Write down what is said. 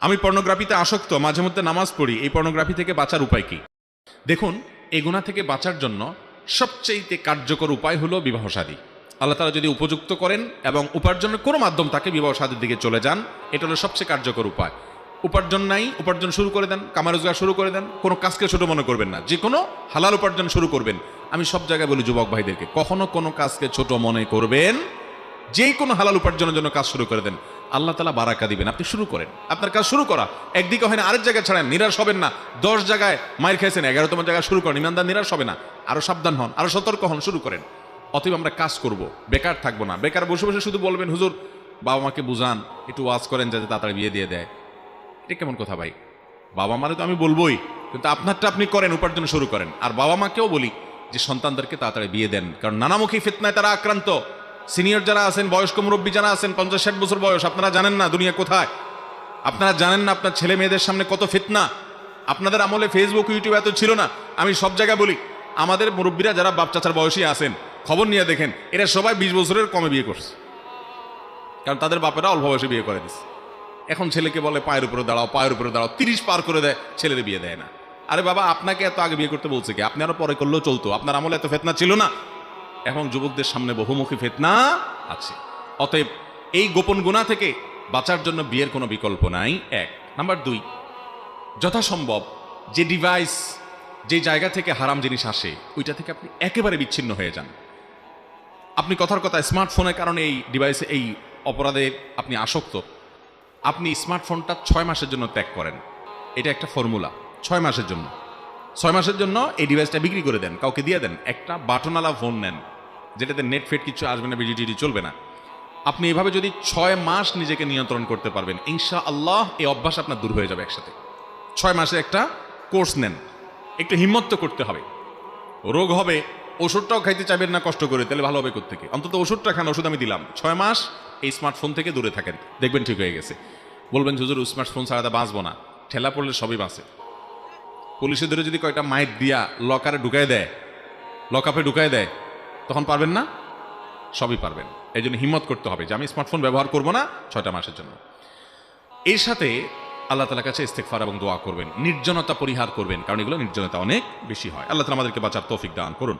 আমি পর্নোগ্রাফিতে আসক্ত, মাঝে মধ্যে নামাজ পড়ি, এই পর্নোগ্রাফি থেকে বাঁচার উপায় কি? দেখুন, এই গুণা থেকে বাঁচার জন্য সবচেয়ে কার্যকর উপায় হলো বিবাহ সাদী আল্লাহ তালা যদি উপযুক্ত করেন এবং উপার্জনের কোনো মাধ্যম তাকে বিবাহ সাদীর দিকে চলে যান, এটা হলো সবচেয়ে কার্যকর উপায়। উপার্জন নাই, উপার্জন শুরু করে দেন কামা রোজগার শুরু করে দেন, কোনো কাজকে ছোট মনে করবেন না। যে কোনো হালাল উপার্জন শুরু করবেন। আমি সব জায়গায় বলি, যুবক ভাইদেরকে, কখনো কোনো কাজকে ছোট মনে করবেন যে কোনো হালাল উপার্জনের জন্য কাজ শুরু করে দেন। আল্লাহ তালা বারাকা দিবেন। আপনি শুরু করেন। আপনার কাজ শুরু করা। একদিকে হয় না, আরেক জায়গায় ছাড়েন, নিরাশ হবেন না। দশ জায়গায় মায়ের খেয়েছেন এগারোতম জায়গায় শুরু করেন। ইমানদার নিরাশ হবে না। আরও সাবধান হন আরও সতর্ক হন, শুরু করেন। অতএব আমরা কাজ করব, বেকার থাকব না। বেকার বসে বসে শুধু বলবেন, হুজুর, বাবা মাকে বুঝান, একটু ওয়াজ করেন যাতে তাড়াতাড়ি বিয়ে দিয়ে দেয়। এটা কেমন কথা ভাই? বাবা মারে তো আমি বলবোই, কিন্তু আপনারটা আপনি করেন, উপার্জন শুরু করেন। আর বাবা মাকেও বলি যে, সন্তানদেরকে তাড়াতাড়ি বিয়ে দেন। কারণ নানামুখী ফিতনায় তারা আক্রান্ত। সিনিয়র যারা আছেন, বয়স্ক মুরব্বী যারা আছেন, পঞ্চাশ ষাট বছর বয়স, আপনারা জানেন না দুনিয়া কোথায়? আপনারা জানেন না আপনার ছেলে মেয়েদের সামনে কত ফিতনা? আপনাদের আমলে ফেসবুক ইউটিউব এত ছিল না। আমি সব জায়গায় বলি, আমাদের মুরব্বীরা যারা বাপ চাচার বয়সী আছেন, খবর নিয়ে দেখেন, এরা সবাই বিশ বছরের কমে বিয়ে করছে। কারণ তাদের বাপেরা অল্প বয়সে বিয়ে করে দিচ্ছে এখন ছেলেকে বলে, পায়ের উপরে দাঁড়াও, পায়ের উপরে দাঁড়াও। তিরিশ পার করে দেয়, ছেলের বিয়ে দেয় না। আরে বাবা, আপনাকে এত আগে বিয়ে করতে বলছে কি? আপনি আরও পরে করলেও চলতো। আপনার আমলে এত ফেতনা ছিল না। এখন যুবকদের সামনে বহুমুখী ফেতনা আছে। অতএব এই গোপন গুণা থেকে বাঁচার জন্য বিয়ের কোনো বিকল্প নাই। এক। নাম্বার দুই, যথাসম্ভব যে ডিভাইস যে জায়গা থেকে হারাম জিনিস আসে, ওইটা থেকে আপনি একেবারে বিচ্ছিন্ন হয়ে যান। আপনি কথার কথা স্মার্টফোনের কারণে এই ডিভাইসে এই অপরাধে আপনি আসক্ত। আপনি স্মার্টফোনটা ছয় মাসের জন্য ত্যাগ করেন। এটা একটা ফর্মুলা ছয় মাসের জন্য। ছয় মাসের জন্য এই ডিভাইসটা বিক্রি করে দেন, কাউকে দিয়ে দেন। একটা বাটনওয়ালা ফোন নেন, যেটাতে নেট ফেট কিছু আসবে না বিজিটি চলবে না। আপনি এভাবে যদি ছয় মাস নিজেকে নিয়ন্ত্রণ করতে পারবেন ইনশা আল্লাহ এই অভ্যাস আপনার দূর হয়ে যাবে একসাথে। ছয় মাসে একটা কোর্স নেন, একটু হিম্মত তো করতে হবে। রোগ হবে, ওষুধটাও খাইতে চাইবেন না কষ্ট করে, তাহলে ভালো হবে থেকে অন্তত ওষুধটা খান, ওষুধ আমি দিলাম। ছয় মাস এই স্মার্টফোন থেকে দূরে থাকেন। দেখবেন ঠিক হয়ে গেছে। বলবেন, হুজুর স্মার্টফোন ছাড়া বাঁচবো না। ঠেলা পড়লে সবই বাঁচে। পুলিশে ধরে যদি কয়টা মাইক দিয়া লকারে ঢুকায় দেয়, লকআপে ঢুকায় দেয়, তখন পারবেন না? সবই পারবেন। এই জন্য হিম্মত করতে হবে যে আমি স্মার্টফোন ব্যবহার করব না ছয়টা মাসের জন্য। এর সাথে আল্লাহ তালার কাছে ইস্তেকফার এবং দোয়া করবেন। নির্জনতা পরিহার করবেন, কারণ এগুলো নির্জনতা অনেক বেশি হয়। আল্লাহ তালা আমাদেরকে বাঁচার তৌফিক দান করুন।